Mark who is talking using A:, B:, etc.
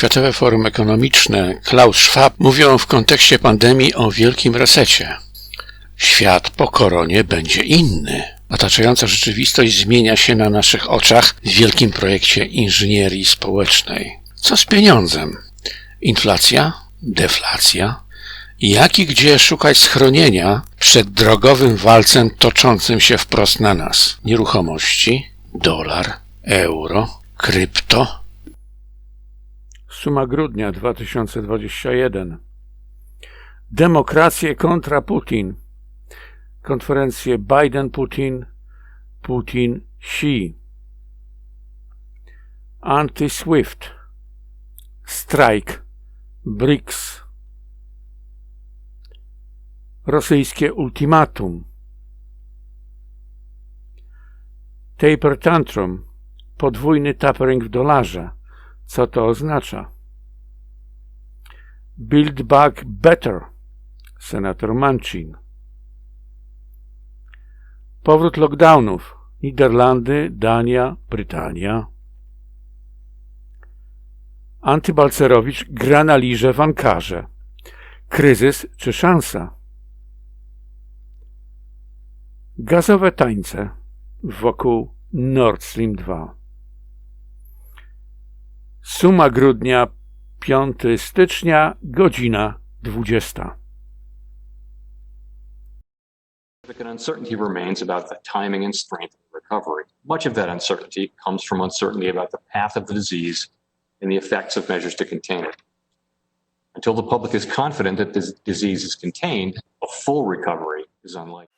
A: Światowe Forum Ekonomiczne Klaus Schwab mówią w kontekście pandemii o wielkim resecie. Świat po koronie będzie inny. Otaczająca rzeczywistość zmienia się na naszych oczach w wielkim projekcie inżynierii społecznej. Co z pieniądzem? Inflacja? Deflacja? Jak i gdzie szukać schronienia przed drogowym walcem toczącym się wprost na nas? Nieruchomości, dolar, euro, krypto? Suma grudnia 2021. Demokracje kontra Putin. Konferencje Biden-Putin, Putin-Xi. Anty-Swift. Strajk. BRICS. Rosyjskie ultimatum. Taper tantrum. Podwójny tapering w dolarze. Co to oznacza? Build back better. Senator Manchin. Powrót lockdownów. Niderlandy, Dania, Brytania. Antybalcerowicz gra na liże w Ankarze. Kryzys czy szansa? Gazowe tańce wokół Nord Stream 2. Suma grudnia, 5 stycznia, godzina 20.
B: Significant uncertainty remains about the timing and strength of recovery. Much of that uncertainty comes from uncertainty about the path of the disease and the effects of measures to contain it. Until the public is confident that this disease is contained, a full recovery is unlikely.